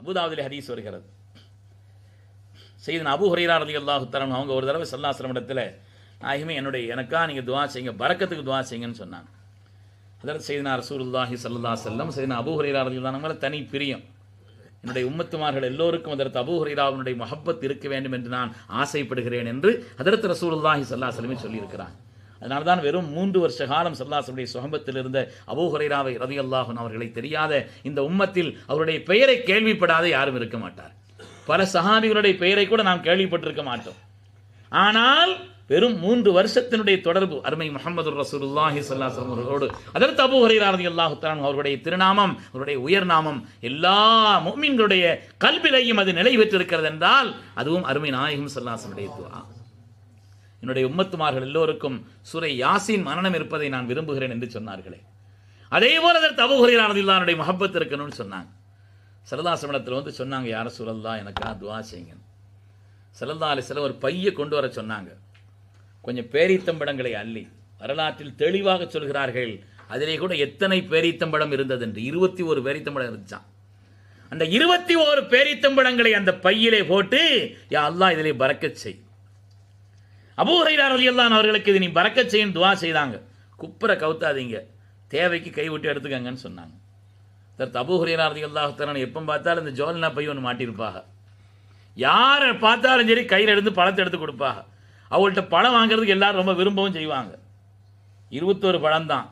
அபுதாபிலே ஹதீஸ் வருகிறது. செய்தன் அபு ஹுரைரா ரலி அல்லாஹு தரன் அவங்க ஒரு தடவை சல்லாஸ்லம் இடத்துல நாயகமே என்னுடைய எனக்கா நீங்கள் துவா செய்யுங்க பறக்கத்துக்கு துவா செய்யுங்கன்னு சொன்னாங்க. அதில் செய்தனார் ரசூலுல்லாஹி சல்லா செல்லம் செய்தினா அபு ஹுரைரா ரலி மேலே தனி பிரியம். என்னுடைய உம்மத்துமார்கள் எல்லோருக்கும் அதற்கு அபு ஹுரைராவினுடைய மஹப்பத் இருக்க வேண்டும் என்று நான் ஆசைப்படுகிறேன் என்று அதற்கு ரசூலுல்லாஹி சல்லா செல்லமே சொல்லியிருக்கிறான் அதனால தான் வெறும் மூன்று வருஷ காலம் சல்லாசனுடைய சுகம்பத்தில் இருந்த அபூ ஹுரைராவை ரதி அல்லாஹன் அவர்களை தெரியாத இந்த உம்மத்தில் அவருடைய பெயரை கேள்விப்படாத யாரும் இருக்க மாட்டார். பல சஹாபிகளுடைய பெயரை கூட நாம் கேள்விப்பட்டிருக்க மாட்டோம். ஆனால் வெறும் மூன்று வருஷத்தினுடைய தொடர்பு அருமை முகமது ரசூலுல்லாஹி ஸல்லல்லாஹு அவர்களோடு அதற்கு அபு ஹுரைரா அல்லாஹுத்தான் அவருடைய திருநாமம் அவருடைய உயர்நாமம் எல்லா முஃமின்களுடைய கல்விலையும் அது நிலை பெற்றிருக்கிறது என்றால் அதுவும் அருமை நாயகம் சல்லாசனுடைய துவா என்னுடைய உம்மத்துமார்கள் எல்லோருக்கும் சூரை யாசின் மரணம் இருப்பதை நான் விரும்புகிறேன் என்று சொன்னார்களே. அதே போல் அதற்கு அபூ ஹுரைரா ரலியல்லாஹு மஹப்பத் இருக்கணும்னு சொன்னாங்க. சரதாசமணத்தில் வந்து சொன்னாங்க யார சுரல்லா எனக்கா துவா செய்யுங்க. சரதால சில ஒரு பைய கொண்டு வர சொன்னாங்க. கொஞ்சம் பேரித்தம்படங்களை அள்ளி வரலாற்றில் தெளிவாக சொல்கிறார்கள் அதிலே கூட எத்தனை பேரித்தம்படம் இருந்தது என்று. இருபத்தி ஒரு பேரித்தம்படம் இருந்துச்சான் அந்த இருபத்தி ஓரு பேரித்தம்படங்களை அந்த பையிலே போட்டு யா அல்லாஹ் இதிலே பறக்கச் செய். அபூரையார் அலியல்லான் அவர்களுக்கு இது நீ பறக்கச் செய்யும் துவா செய்தாங்க. குப்புற கவுத்தாதீங்க. தேவைக்கு கை விட்டு எடுத்துக்கங்கன்னு சொன்னாங்க. தர் அபூஹுரையார் அலியல்லாஹ் எப்போ பார்த்தாலும் இந்த ஜோல்னா பை ஒன்று மாட்டியிருப்பாக யாரை பார்த்தாலும் சரி கையில் எடுத்து பழத்தை எடுத்து கொடுப்பாங்க. அவள்கிட்ட பழம் வாங்குறதுக்கு எல்லாரும் ரொம்ப விரும்பவும் செய்வாங்க. இருபத்தோரு பழம் தான்.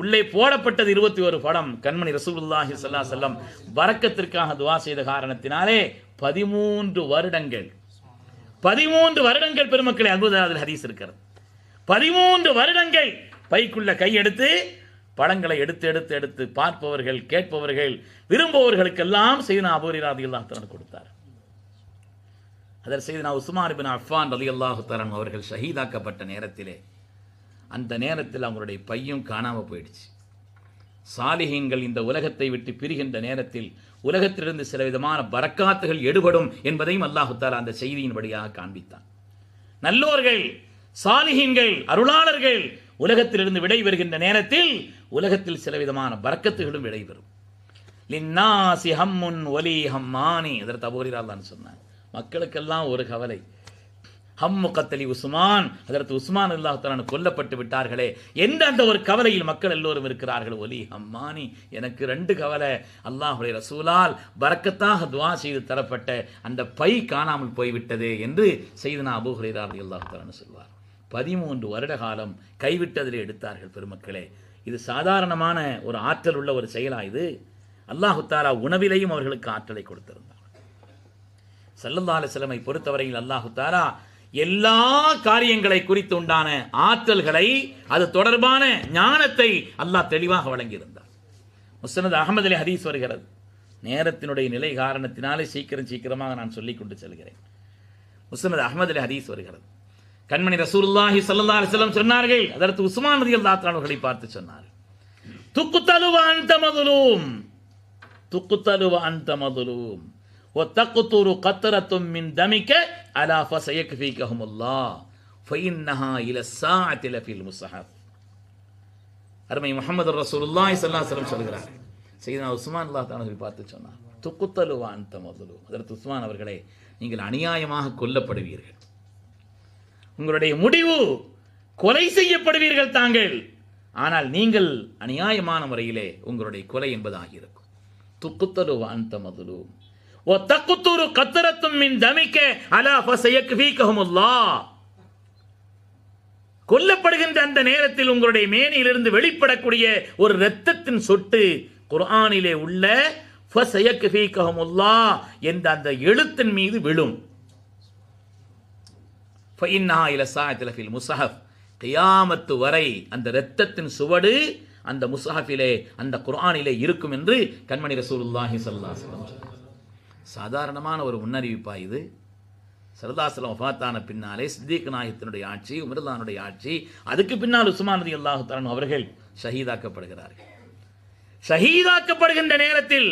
உள்ளே போடப்பட்டது இருபத்தி ஒரு படம் கண்மணி ரசூல்லாஹி சல்லா செல்லம் வரக்கத்திற்காக துவா செய்த காரணத்தினாலே பதிமூன்று வருடங்கள். பதிமூன்று வருடங்கள் பெருமக்களை அன்புதாதில் ஹதீஸ் இருக்கிறது. பதிமூன்று வருடங்கள் பைக்குள்ள கையெடுத்து பழங்களை எடுத்து எடுத்து எடுத்து பார்ப்பவர்கள் கேட்பவர்கள் விரும்புபவர்களுக்கெல்லாம் செய்து அபூரிராதி அல்லாஹ் கொடுத்தார். அதர் செய்து நான் உஸ்மான் பின் அஃபான் ரலி அல்லாஹு தரன் அவர்கள் ஷஹீதாக்கப்பட்ட நேரத்திலே அந்த நேரத்தில் அவங்களுடைய பையும் காணாமல் போயிடுச்சு. சாலிஹீன்கள் இந்த உலகத்தை விட்டு பிரிகின்ற நேரத்தில் உலகத்திலிருந்து சில விதமான பரக்காத்துகள் எடுபடும் என்பதையும் அல்லாஹுத்தாலா அந்த செய்தியின் வழியாக காண்பித்தான். நல்லோர்கள் சாலிஹீன்கள் அருளாளர்கள் உலகத்திலிருந்து விடைபெறுகின்ற நேரத்தில் உலகத்தில் சில விதமான பரக்கத்துகளும் விடைபெறும் லின்னாசி ஹம்முன் ஒலி ஹம்மானி. அதற்கு அபோரிரால் தான் சொன்னார் மக்களுக்கெல்லாம் ஒரு கவலை. ஹம்மு கத்தலி உஸ்மான். அதற்கு உஸ்மான் அல்லாஹாலான் கொல்லப்பட்டு விட்டார்களே. எந்த அந்த ஒரு கவலையில் மக்கள் எல்லோரும் இருக்கிறார்கள்? ஒலி அம்மானி எனக்கு ரெண்டு கவலை. அல்லாஹுடைய ரசூலால் பறக்கத்தாக துவா செய்து தரப்பட்ட அந்த பை காணாமல் போய்விட்டது என்று செய்து அபு ஹுரைரார் அல்லாஹாலான்னு சொல்வார். பதிமூன்று வருட காலம் கைவிட்டதிலே எடுத்தார்கள் பெருமக்களே. இது சாதாரணமான ஒரு ஆற்றல் உள்ள ஒரு செயலா இது? அல்லாஹு தாலா உணவிலையும் அவர்களுக்கு ஆற்றலை கொடுத்திருந்தார். சல்லல்லா சிலமை பொறுத்தவரையில் அல்லாஹு தாலா எல்லா காரியங்களை குறித்து உண்டான ஆற்றல்களை அது தொடர்பான ஞானத்தை அல்லாஹ் தெளிவாக வழங்கியிருந்தார். முஸ்னத் அகமது அலி ஹதீஸ் வருகிறது. நேரத்தினுடைய நிலை காரணத்தினாலே சீக்கிரம் சீக்கிரமாக நான் சொல்லிக் கொண்டு செல்கிறேன். முஸ்னத் அகமது அலி ஹதீஸ் வருகிறது. கண்மணி ரசூல்லாஹி சல்லா அலைஹி சொன்னார்கள் அதற்கு உஸ்மான் நதியில் தாத்தானவர்களை பார்த்து சொன்னார் துக்குத்தலுவ அன்த மதுலூம் துக்குத்தலுவ மதுலூம். ஒத்தக்குத்தூரு கத்தரத்தும் மின் தமிக்க அலா ஃபசயக் ஃபீக்கஹுமுல்லா ஃபைன்னஹா இல சாத்தில ஃபில் முசஹப் அருமை முகமது ரசூலுல்லா இசல்லாஸ்லம் சொல்கிறார். செய்தா உஸ்மான் அல்லா தானவர்கள் பார்த்து சொன்னார். துக்குத்தலுவா அந்த முதலு. அதற்கு உஸ்மான் அவர்களே நீங்கள் அநியாயமாக கொல்லப்படுவீர்கள். உங்களுடைய முடிவு கொலை செய்யப்படுவீர்கள் தாங்கள். ஆனால் நீங்கள் அநியாயமான முறையிலே உங்களுடைய கொலை என்பதாக இருக்கும் துக்குத்தலுவா அந்த மதுலு. ஓ தக்குத்தூரு கத்தரத்தும் மின் தமிக்க அலா ஃபசையக்கு கொல்லப்படுகின்ற அந்த நேரத்தில் உங்களுடைய மேனியிலிருந்து வெளிப்படக்கூடிய ஒரு இரத்தத்தின் சொட்டு குர்ஆனிலே உள்ள ஃபசையக்கு என்ற அந்த எழுத்தின் மீது விழும் ஃபைன்னா இல சாயத்தில் ஃபில் முசஹப் கியாமத்து வரை அந்த இரத்தத்தின் சுவடு அந்த முசஹஃபிலே அந்த குர்ஆனிலே இருக்கும் என்று கண்மணி ரசூலுல்லாஹி ஸல்லல்லாஹு அலைஹி சாதாரணமான ஒரு முன்னறிவிப்பா இது. சரதாசலம் ஒஃபாத்தான பின்னாலே சித்திக் நாயகத்தினுடைய ஆட்சி உமர்தானுடைய ஆட்சி அதுக்கு பின்னால் உஸ்மான் ரதி அல்லாஹு தரன் அவர்கள் ஷஹீதாக்கப்படுகிறார்கள். ஷஹீதாக்கப்படுகின்ற நேரத்தில்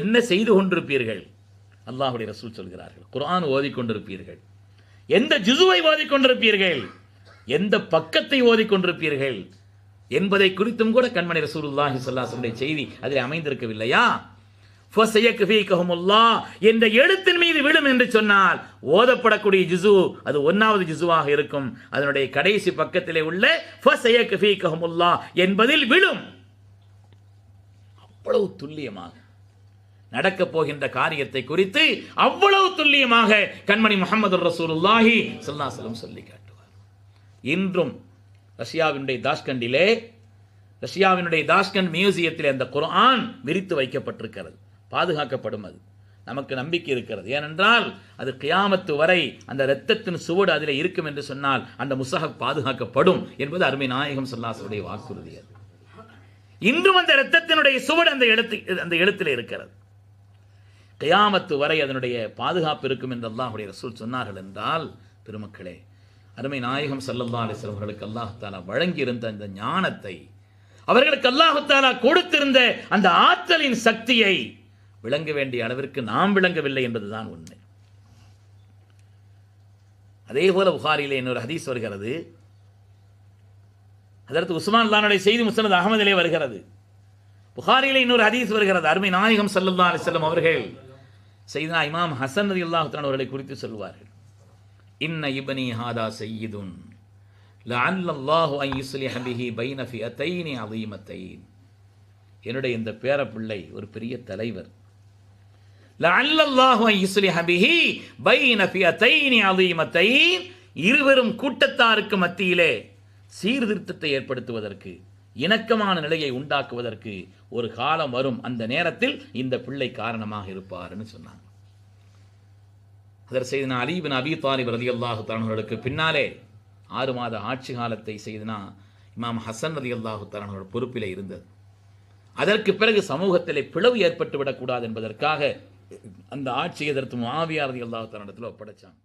என்ன செய்து கொண்டிருப்பீர்கள்? அல்லாஹுடைய ரசூல் சொல்கிறார்கள். குரான் ஓதிக்கொண்டிருப்பீர்கள் எந்த ஜுசுவை ஓதிக்கொண்டிருப்பீர்கள் எந்த பக்கத்தை ஓதிக்கொண்டிருப்பீர்கள் என்பதை குறித்தும் கூட கண்மணி ரசூலுல்லாஹி ஸல்லல்லாஹு செய்தி அதில் அமைந்திருக்கவில்லையா? என்ற எழுத்தின் மீது விழும் என்று சொன்னால் ஓதப்படக்கூடிய ஜிசு அது ஒன்னாவது ஜிசுவாக இருக்கும். அதனுடைய கடைசி பக்கத்திலே உள்ள என்பதில் விழும். அவ்வளவு துல்லியமாக நடக்கப் போகின்ற காரியத்தை குறித்து அவ்வளவு துல்லியமாக கண்மணி முகமது ரசூலுல்லாஹி ஸல்லல்லாஹு சொல்லி காட்டுவார். இன்றும் ரஷ்யாவினுடைய தாஷ்கண்டிலே ரஷ்யாவினுடைய தாஷ்கண்ட் மியூசியத்தில் அந்த குரான் விரித்து வைக்கப்பட்டிருக்கிறது. பாதுகாக்கப்படும் அது. நமக்கு நம்பிக்கை இருக்கிறது. ஏனென்றால் அது கியாமத்து வரை அந்த இரத்தத்தின் சுவடு அதில் இருக்கும் என்று சொன்னால் அந்த முசஹப் பாதுகாக்கப்படும் என்பது அருமை நாயகம் சொல்லாசுடைய வாக்குறுதி அது இன்றும் அந்த இரத்தத்தினுடைய சுவடு அந்த எழுத்து அந்த எழுத்தில் இருக்கிறது. கியாமத்து வரை அதனுடைய பாதுகாப்பு இருக்கும் என்று அல்லாஹுடைய ரசூல் சொன்னார்கள் என்றால் பெருமக்களே அருமை நாயகம் சல்லல்லா அலிஸ்லாம் அவர்களுக்கு அல்லாஹத்தாலா வழங்கியிருந்த அந்த ஞானத்தை அவர்களுக்கு அல்லாஹத்தாலா கொடுத்திருந்த அந்த ஆற்றலின் சக்தியை விளங்க வேண்டிய அளவிற்கு நாம் விளங்கவில்லை என்பதுதான் உண்மை அதே போல புகாரிலே இன்னொரு ஹதீஸ் வருகிறது அதற்கு உஸ்மான் லானுடைய செய்தி முஸ்னத் அகமதிலே வருகிறது புகாரிலே இன்னொரு ஹதீஸ் வருகிறது அருமை நாயகம் சல்லல்லா அலிஸ்லாம் அவர்கள் செய்தா இமாம் ஹசன் ரதி அல்லாஹ் அவர்களை குறித்து சொல்வார்கள் இன்ன இபனி ஹாதா செய்யிதுன் لعل الله أن يصلح به بين فئتين عظيمتين என்னுடைய இந்த பேரப்பிள்ளை ஒரு பெரிய தலைவர் இருவரும் கூட்டத்தாருக்கு மத்தியிலே சீர்திருத்தத்தை ஏற்படுத்துவதற்கு இணக்கமான நிலையை உண்டாக்குவதற்கு ஒரு காலம் வரும். அந்த நேரத்தில் இந்த பிள்ளை காரணமாக இருப்பார்னு சொன்னாங்க. அதர் செய்தனா அலீபின் அபி தாலிப் ரதி அல்லாஹு அவர்களுக்கு பின்னாலே ஆறு மாத ஆட்சி காலத்தை செய்தனா இமாம் ஹசன் ரதி அல்லாஹு அவர்களோட பொறுப்பிலே இருந்தது. அதற்கு பிறகு சமூகத்திலே பிளவு ஏற்பட்டு விடக்கூடாது என்பதற்காக அந்த ஆட்சியை எதிர்த்து மாவியாரதி ரதி தன்னிடத்தில் ஒப்படைச்சான்